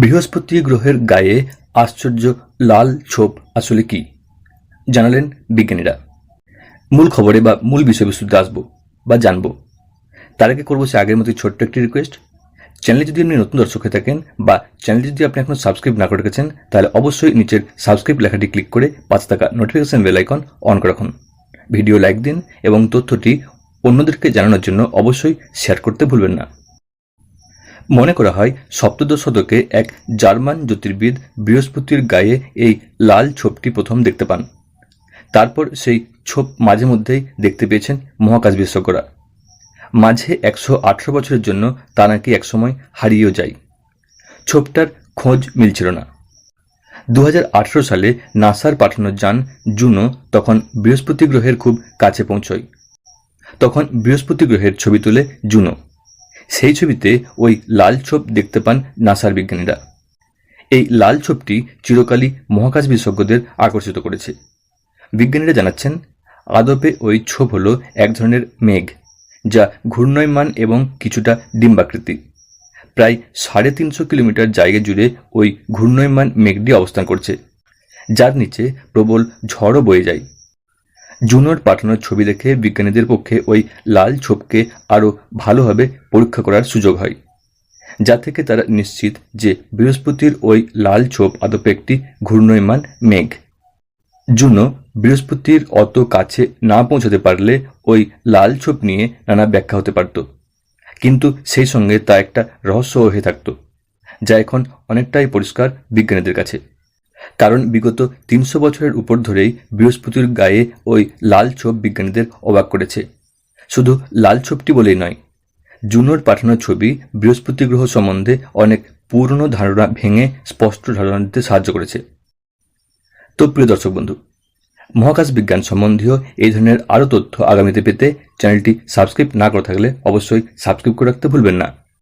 বৃহস্পতি গ্রহের গায়ে আশ্চর্য লাল ছোপ আসলে কি? জানালেন বিজ্ঞানীরা। মূল খবরে বা মূল বিষয়বস্তুতে আসব বা জানব। তার আগে করব সে আগের মতোই ছোট্ট একটি রিকোয়েস্ট চ্যানেলে যদি আপনি নতুন দর্শক হয়ে থাকেন বা চ্যানেলটি যদি আপনি এখনও সাবস্ক্রাইব না করে রেখেছেন, তাহলে অবশ্যই নিচের সাবস্ক্রাইব লেখাটি ক্লিক করে পাঁচ টাকা নোটিফিকেশন বেল আইকন অন করে রাখুন। ভিডিও লাইক দিন এবং তথ্যটি অন্যদেরকে জানানোর জন্য অবশ্যই শেয়ার করতে ভুলবেন না। মনে করা হয়, সপ্তদশ শতকে এক জার্মান জ্যোতির্বিদ বৃহস্পতির গায়ে এই লাল ছোপটি প্রথম দেখতে পান। তারপর সেই ছোপ মাঝে মধ্যেই দেখতে পেয়েছেন মহাকাশ বিশেষজ্ঞরা। মাঝে একশো আঠারো বছরের জন্য তা নাকি একসময় হারিয়েও যায়। ছোপটার খোঁজ মিলছিল না। দু হাজার আঠেরো সালে নাসার পাঠানো যান জুনো তখন বৃহস্পতি গ্রহের খুব কাছে পৌঁছয়। তখন বৃহস্পতি গ্রহের ছবি তুলে জুনো। সেই ছবিতে ওই লাল ছোপ দেখতে পান নাসার বিজ্ঞানীরা। এই লাল ছোপটি চিরকালই মহাকাশ বিশেষজ্ঞদের আকর্ষিত করেছে। বিজ্ঞানীরা জানাচ্ছেন, আদপে ওই ছোপ হলো এক ধরনের মেঘ, যা ঘূর্ণয়মান এবং কিছুটা ডিম্বাকৃতি। প্রায় সাড়ে তিনশো কিলোমিটার জায়গা জুড়ে ওই ঘূর্ণয়মান মেঘটি অবস্থান করছে, যার নিচে প্রবল ঝড়ও বয়ে যায়। জুনোর পাঠানোর ছবি দেখে বিজ্ঞানীদের পক্ষে ওই লাল ছোপকে আরও ভালোভাবে পরীক্ষা করার সুযোগ হয়। যা থেকে তারা নিশ্চিত যে বৃহস্পতির ওই লাল ছোপ আদপে একটি ঘূর্ণয়মান মেঘ। জুনো বৃহস্পতির অত কাছে না পৌঁছাতে পারলে ওই লাল ছোপ নিয়ে নানা ব্যাখ্যা হতে পারত। কিন্তু সেই সঙ্গে তা একটা রহস্য হয়ে থাকত, যা এখন অনেকটাই পরিষ্কার বিজ্ঞানীদের কাছে। কারণ বিগত তিনশো বছরের উপর ধরেই বৃহস্পতির গায়ে ওই লাল ছোপ বিজ্ঞানীদের অবাক করেছে। শুধু লাল ছোপটি বলেই নয়, জুনোর পাঠানো ছবি বৃহস্পতি গ্রহ সম্বন্ধে অনেক পুরনো ধারণা ভেঙে স্পষ্ট ধারণা দিতে সাহায্য করেছে। তো প্রিয় দর্শক বন্ধু, মহাকাশ বিজ্ঞান সম্বন্ধীয় এই ধরনের আরও তথ্য আগামীতে পেতে চ্যানেলটি সাবস্ক্রাইব না করে থাকলে অবশ্যই সাবস্ক্রাইব করে রাখতে ভুলবেন না।